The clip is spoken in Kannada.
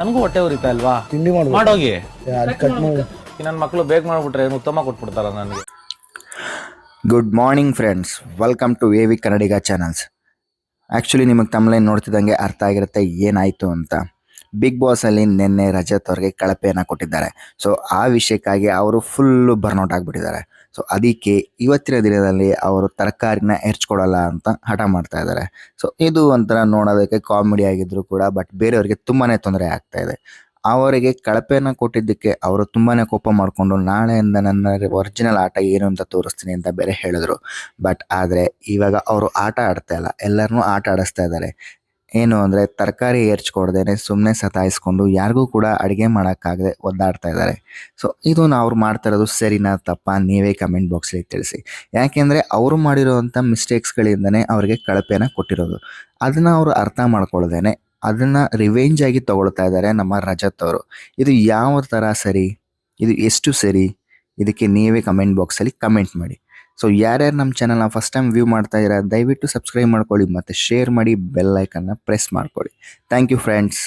ನನಗೂ ಹೊಟ್ಟೆ ಉರಿತಾ ಅಲ್ವಾ ತಿಂಡಿ ಮಾಡೋಗಿ. ಅದು ಕಟ್ ಮಾಡಿ. ನನ್ನ ಮಕ್ಕಳು ಬೇಗ ಮಾಡ್ಬಿಟ್ರೆ ಏನು ಉತ್ತಮ ಕೊಟ್ಬಿಡ್ತಾರ ನನಗೆ. Good morning friends welcome to A V Kannadiga channels actually ನಿಮಗೆ ತಮ್ಮಲೇನು ನೋಡ್ತಿದ್ದಂಗೆ ಅರ್ಥ ಆಗಿರುತ್ತೆ ಏನಾಯಿತು ಅಂತ. ಬಿಗ್ ಬಾಸಲ್ಲಿ ನಿನ್ನೆ ರಜತ್ ಅವ್ರಿಗೆ ಕಳಪೆಯನ್ನು ಕೊಟ್ಟಿದ್ದಾರೆ. ಸೊ ಆ ವಿಷಯಕ್ಕಾಗಿ ಅವರು ಫುಲ್ಲು ಬರ್ನೌಟ್ ಆಗಿಬಿಟ್ಟಿದ್ದಾರೆ. ಸೊ ಅದಕ್ಕೆ ಇವತ್ತಿನ ದಿನದಲ್ಲಿ ಅವರು ತರಕಾರಿನ ಹೆರ್ಚ್ಕೊಡಲ್ಲ ಅಂತ ಹಠ ಮಾಡ್ತಾ ಇದ್ದಾರೆ. ಸೊ ಇದು ಒಂಥರ ನೋಡೋದಕ್ಕೆ ಕಾಮಿಡಿ ಆಗಿದ್ರು ಕೂಡ ಬಟ್ ಬೇರೆಯವರಿಗೆ ತುಂಬಾ ತೊಂದರೆ ಆಗ್ತಾ ಇದೆ. ಅವರಿಗೆ ಕಳಪೆಯನ್ನು ಕೊಟ್ಟಿದ್ದಕ್ಕೆ ಅವರು ತುಂಬಾ ಕೋಪ ಮಾಡಿಕೊಂಡು, ನಾಳೆಯಿಂದ ನನ್ನ ಒರಿಜಿನಲ್ ಆಟ ಏನು ಅಂತ ತೋರಿಸ್ತೀನಿ ಅಂತ ಬೇರೆ ಹೇಳಿದ್ರು. ಬಟ್ ಆದರೆ, ಇವಾಗ ಅವರು ಆಟ ಆಡ್ತಾ ಇಲ್ಲ. ಎಲ್ಲರನ್ನೂ ಆಟ ಆಡಿಸ್ತಾ ಇದ್ದಾರೆ. ಏನು ಅಂದರೆ ತರಕಾರಿ ಏರ್ಚ್ಕೊಡ್ದೇನೆ ಸುಮ್ಮನೆ ಸತಾಯಿಸ್ಕೊಂಡು ಯಾರಿಗೂ ಕೂಡ ಅಡುಗೆ ಮಾಡೋಕ್ಕಾಗದೆ ಒದ್ದಾಡ್ತಾ ಇದ್ದಾರೆ. ಸೊ ಇದು ಅವ್ರು ಮಾಡ್ತಾ ಇರೋದು ಸರಿನಾ ತಪ್ಪ ನೀವೇ ಕಮೆಂಟ್ ಬಾಕ್ಸಲ್ಲಿ ತಿಳಿಸಿ. ಯಾಕೆಂದರೆ ಅವರು ಮಾಡಿರೋವಂಥ ಮಿಸ್ಟೇಕ್ಸ್ಗಳಿಂದನೇ ಅವರಿಗೆ ಕಳಪೆನ ಕೊಟ್ಟಿರೋದು. ಅದನ್ನು ಅವರು ಅರ್ಥ ಮಾಡ್ಕೊಳ್ದೇನೆ, ಅದನ್ನು ರಿವೆಂಜ್ ಆಗಿ ತಗೊಳ್ತಾ ಇದ್ದಾರೆ ನಮ್ಮ ರಜತ್ ಅವರು. ಇದು ಯಾವ ಥರ ಸರಿ? ಇದು ಎಷ್ಟು ಸರಿ? ಇದಕ್ಕೆ ನೀವೇ ಕಮೆಂಟ್ ಬಾಕ್ಸಲ್ಲಿ ಕಮೆಂಟ್ ಮಾಡಿ. ಸೊ ಯಾರ್ಯಾರು ನಮ್ಮ ಚಾನಲ್ನ ಫಸ್ಟ್ ಟೈಮ್ ವ್ಯೂ ಮಾಡ್ತಾ ಇದ್ದೀರಾ, ದಯವಿಟ್ಟು ಸಬ್ಸ್ಕ್ರೈಬ್ ಮಾಡ್ಕೊಳ್ಳಿ ಮತ್ತು ಶೇರ್ ಮಾಡಿ ಬೆಲ್ ಐಕನ್ನ ಪ್ರೆಸ್ ಮಾಡ್ಕೊಳ್ಳಿ. Thank you friends